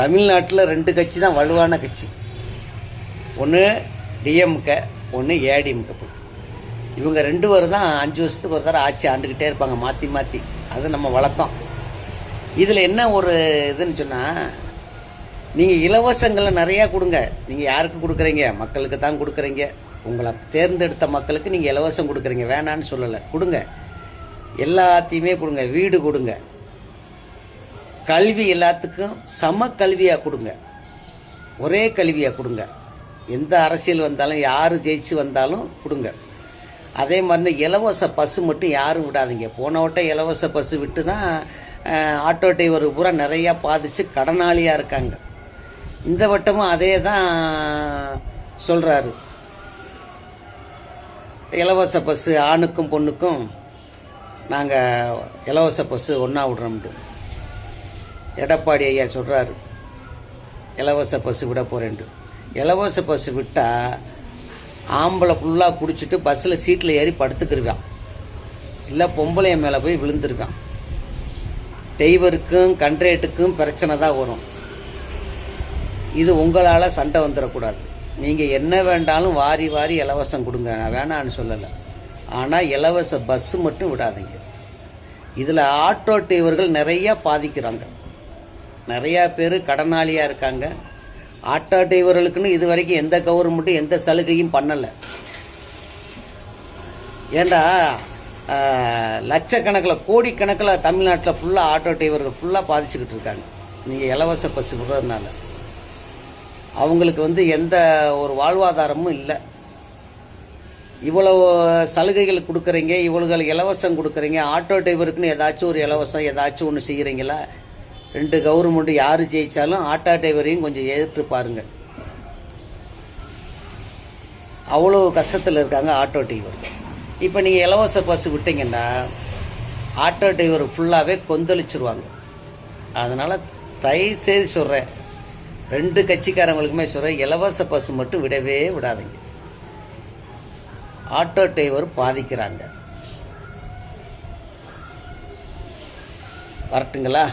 தமிழ்நாட்டில் ரெண்டு கட்சி தான் வலுவான கட்சி. ஒன்று டிஎம்கே ஒன்று ஏடிஎம்கே இவங்க ரெண்டு பேர் தான் அஞ்சு வருஷத்துக்கு ஒரு தடவை ஆட்சி ஆண்டுக்கிட்டே இருப்பாங்க மாற்றி மாற்றி அது நம்ம வழக்கம். இதில் என்ன ஒரு இதுன்னு சொன்னால் நீங்கள் இலவசங்களை நிறையா கொடுங்க. நீங்கள் யாருக்கு கொடுக்குறீங்க? மக்களுக்கு தான் கொடுக்குறீங்க. உங்களை தேர்ந்தெடுத்த மக்களுக்கு நீங்கள் இலவசம் கொடுக்குறீங்க. வேணான்னு சொல்லலை. கொடுங்க. எல்லாத்தையுமே கொடுங்க. வீடு கொடுங்க. கல்வி எல்லாத்துக்கும் சம கல்வியாக கொடுங்க. ஒரே கல்வியாக கொடுங்க. எந்த அரசியல் வந்தாலும் யார் ஜெயிச்சு வந்தாலும் கொடுங்க. அதே மாதிரி இந்த இலவச பஸ்ஸு மட்டும் யாரும் விடாதீங்க. போன வட்டம் இலவச பஸ்ஸு விட்டு தான் ஆட்டோ டிரைவர் பூரா நிறையா பாதிச்சு கடனாளியாக இருக்காங்க. இந்த வட்டமும் அதே தான் சொல்கிறாரு இலவச பஸ்ஸு ஆணுக்கும் பொண்ணுக்கும் நாங்கள் இலவச பஸ்ஸு ஒன்றா விடுறோம்ட்டு எடப்பாடி ஐயா சொல்கிறாரு இலவச பஸ்ஸு விட போகிறேன்ட்டு இலவச பஸ்ஸு விட்டால் ஆம்பளை ஃபுல்லாக குடிச்சிட்டு பஸ்ஸில் சீட்டில் ஏறி படுத்துக்கிருவான் இல்லை பொம்பளைய மேலே போய் விழுந்துருக்கான். டிரைவருக்கும் கண்ட்ரேட்டுக்கும் பிரச்சனை தான் வரும். இது உங்களால் சண்டை வந்துடக்கூடாது. நீங்கள் என்ன வேண்டாலும் வாரி வாரி இலவசம் கொடுங்க. நான் வேணான்னு சொல்லலை. ஆனால் இலவச பஸ்ஸு மட்டும் விடாதீங்க. இதில் ஆட்டோ டிரைவர்கள் நிறையா பாதிக்கிறாங்க. நிறையா பேர் கடனாளியாக இருக்காங்க. ஆட்டோ டிரைவர்களுக்குன்னு இது வரைக்கும் எந்த கவர்மெண்ட்டும் எந்த சலுகையும் பண்ணலை. ஏண்டா லட்சக்கணக்கில் கோடிக்கணக்கில் தமிழ்நாட்டில் ஃபுல்லாக ஆட்டோ டிரைவர்கள் ஃபுல்லாக பாதிச்சுக்கிட்டு இருக்காங்க. நீங்கள் இலவச பஸ் விடுறதுனால. அவங்களுக்கு வந்து எந்த ஒரு வாழ்வாதாரமும் இல்லை. இவ்வளவு சலுகைகள் கொடுக்குறீங்க இவ்வளவு இலவசம் கொடுக்குறீங்க ஆட்டோ டிரைவருக்குன்னு ஏதாச்சும் ஒரு இலவசம் ஏதாச்சும் ஒன்று செய்கிறீங்களா ரெண்டு கவர்மெண்ட் யார் ஜெயித்தாலும் ஆட்டோ டிரைவரையும் கொஞ்சம் எதிர்த்து பாருங்க. அவ்வளோ கஷ்டத்தில் இருக்காங்க ஆட்டோ டிரைவர். இப்போ நீங்கள் இலவச பஸ் விட்டீங்கன்னா ஆட்டோ டிரைவர் ஃபுல்லாகவே கொந்தளிச்சிருவாங்க. அதனால் தயவு செய்து சொல்கிறேன் ரெண்டு கட்சிக்காரங்களுக்குமே சொல்கிறேன் இலவச பஸ் மட்டும் விடவே விடாதீங்க. ஆட்டோ டிரைவர் பாதிக்கிறாங்க. வரட்டுங்களா?